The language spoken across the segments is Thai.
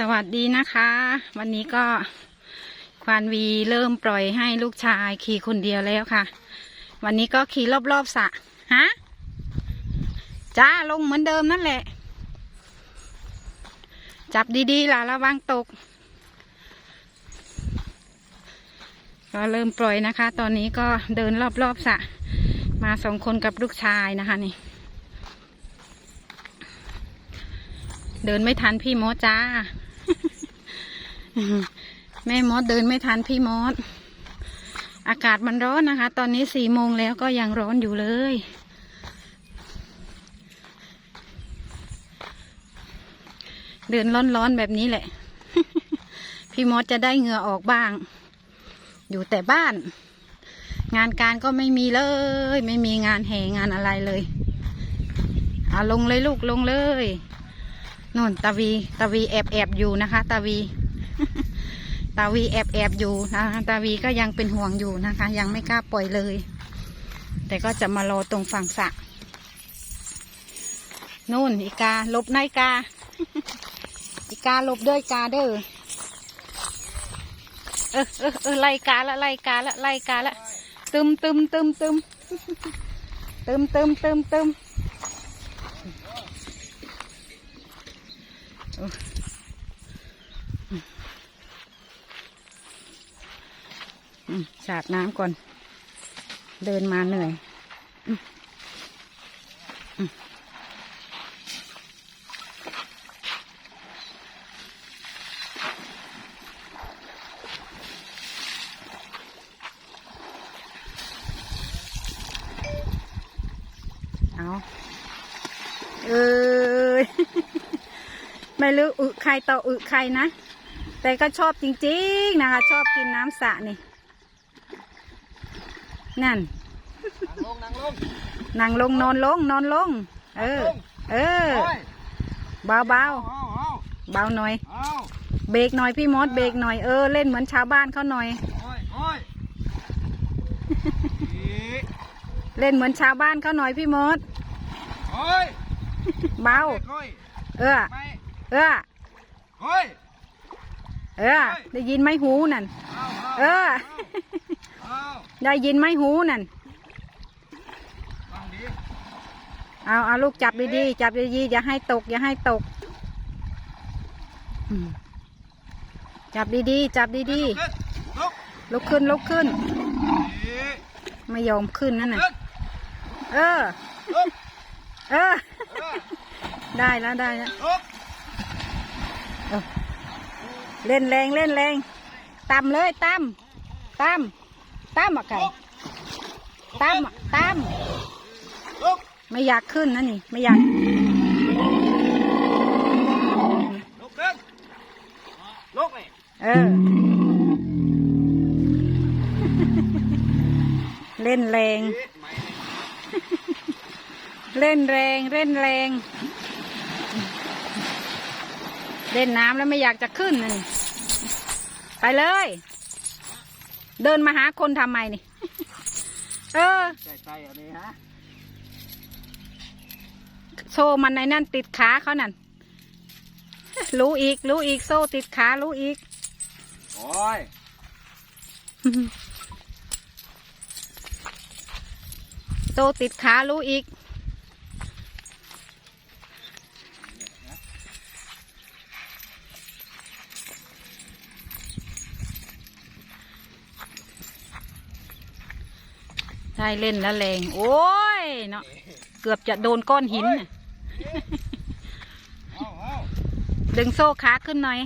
สวัสดีนะคะ วันนี้ก็ควานวีเริ่มปล่อยให้ลูกชายขี่คนเดียวแล้วค่ะ วันนี้ก็ขี่รอบๆสระฮะจ้าลงเหมือนเดิมนั่นแหละ จับดีๆล่ะระวังตก ก็เริ่มปล่อยนะคะ ตอนนี้ก็เดินรอบๆสระมาสองคนกับลูกชายนะคะนี่เดินไม่ทันพี่มจ้า แม่มดเดินไม่ทันพี่มดอากาศมันร้อนนะคะ ตอนนี้สี่โมงแล้วก็ยังร้อนอยู่เลย เดินร้อนๆแบบนี้แหละ พี่มดจะได้เหงื่อออกบ้าง อยู่แต่บ้าน งานการก็ไม่มีเลย ไม่มีงานแห่งานอะไรเลยเอาลงเลยลูกลงเลยนู่นตาวีตาวีแอบแอบอยู่นะคะ ตาวี ตาวีแอบแอบอยู่นะคะตาวีก็ยังเป็นห่วงอยู่นะคะ ยังไม่กล้าปล่อยเลย แต่ก็จะมารอตรงฝั่งสะนู่นอีกาลบในกา อีกาลบด้วยกาเด้อเออเออเออไล่กาละไล่กาละไล่กาละตึมตึมตึมตึมตึมตึมตึมตึมโอ้อืม สาดน้ำก่อน เดินมาเหนื่อยเอาเอ้ยไม่รู้อึใครต่ออึใครนะ แต่ก็ชอบจริงๆนะคะ ชอบกินน้ำสระนี่ นั่นนั่งลงนั่งลงนั่งลงนอนลงนอนลง เออ เออโอ้ยเบาเบาเอาเอาเบาหน่อย เอาเบรกหน่อยพี่มดเบรกหน่อยเออเล่นเหมือนชาวบ้านเขาหน่อย โอ้ยโอ้ยอีเล่นเหมือนชาวบ้านเขาหน่อยพี่มดโอ้ยเบา โอ้ยเออ ไม่เออ โอ้ยเออ ได้ยินไหมหูนั่น เอาเอาเออ ได้ยินไหมหูนั่นฟังดีเอาเอาลูกจับดีๆจับดีๆอย่าให้ตก อย่าให้ตกอืมจับดีๆจับดีลุกลุกๆลุกขึ้นลุกขึ้นอีกไม่ยอมขึ้นนั่นน่ะลุกเออลุกเออเออ ได้แล้วได้แล้วลุกเออเล่นแรงเล่นแรงตำเลยตำตำ ตำอะไก่ตำอะตลุกำไม่อยากขึ้นนะนี่ ไม่อยากลุกเดินลุกเลยเออ เล่นแรงอีกไม่เล่นแรงเล่นแรง เล่นน้ำแล้วไม่อยากจะขึ้นนะนี่ ไปเลย เดินมาหาคนทำไมนี่ เออใจใจอันนี้ฮะโซ่มันในนั่นติดขาเขานั่น รู้อีก รู้อีกโซ่ติดขารู้อีก โอ้ยโซ่ติดขารู้อีก ได้เล่นแล้วแรง โอ้ยเนาะเกือบจะโดนก้อนหินน่ะเอาเอาดึงโซ่ขาขึ้นหน่อย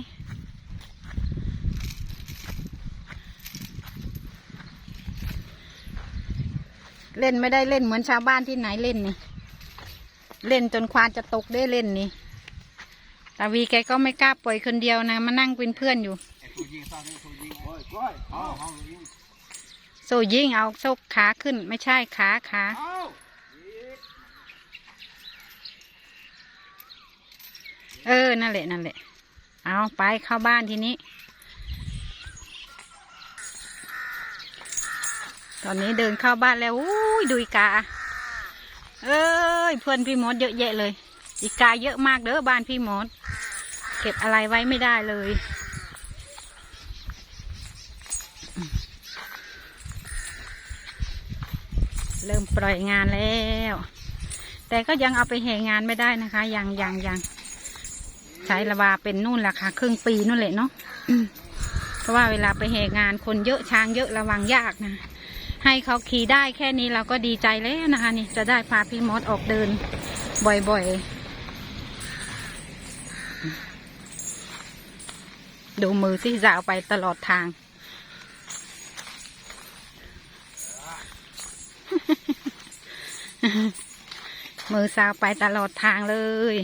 เล่นไม่ได้เล่นเหมือนชาวบ้านที่ไหนเล่นนี่ เล่นจนควานจะตกได้เล่นนี่ตาวีแกก็ไม่กล้าปล่อยคนเดียวนะ มานั่งเป็นเพื่อนอยู่ ซ่ยิงเอาโซ่ขาขึ้นไม่ใช่ขาขาเอาอีกเออ นั่นแหละ นั่นแหละ เอาไปเข้าบ้านทีนี้ ตอนนี้เดินเข้าบ้านแล้วอุ้ยดูอีกา เอ้ย เพื่อนพี่มดเยอะแยะเลย อีกาเยอะมากเด้อบ้านพี่มด เก็บอะไรไว้ไม่ได้เลย เริ่มปล่อยงานแล้ว แต่ก็ยังเอาไปแห่งานไม่ได้นะคะ ยังยังยังใช้ระบาเป็นนู่นแหละค่ะครึ่งปีนู่นแหละเนาะเพราะว่าเวลาไปแห่งานคนเยอะช้างเยอะระวังยากนะ ให้เขาขี่ได้แค่นี้เราก็ดีใจแล้วนะคะ นี่จะได้พาพี่มอสออกเดิน บ่อยๆ ดูมือที่จะเอาไปตลอดทาง มือสาวไปตลอดทางเลย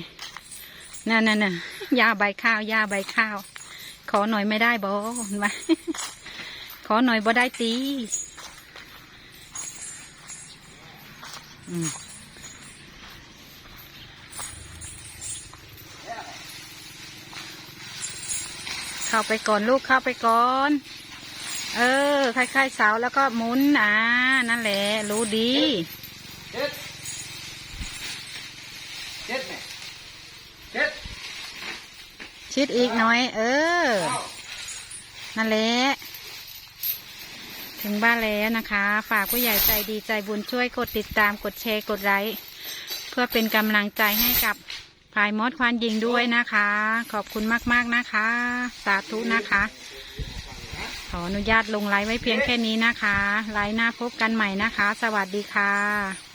นั่นน่ะน่ะยาใบข้าวยาใบข้าว ขอหน่อยไม่ได้บอมาขอหน่อยบ่ได้ตีเข้าไปก่อนลูกเข้าไปก่อน เออคล้ายๆเสาแล้วก็หมุนอ่านั่นแหละ รู้ดี เจ็ดเจ็ดเนี่ยเจ็ดชิดอีกหน่อย เออ เก้า นั่นแหละถึงบ้านแล้วนะคะ ฝากผู้ใหญ่ใจดีใจบุญช่วยกดติดตามกดแชร์กดไลค์เพื่อเป็นกำลังใจให้กับพายมดควานยิงด้วยนะคะ ขอบคุณมากๆนะคะ สาธุนะคะ ขออนุญาตลงไลฟ์ไว้เพียงแค่นี้นะคะ ไลฟ์หน้าพบกันใหม่นะคะ สวัสดีค่ะ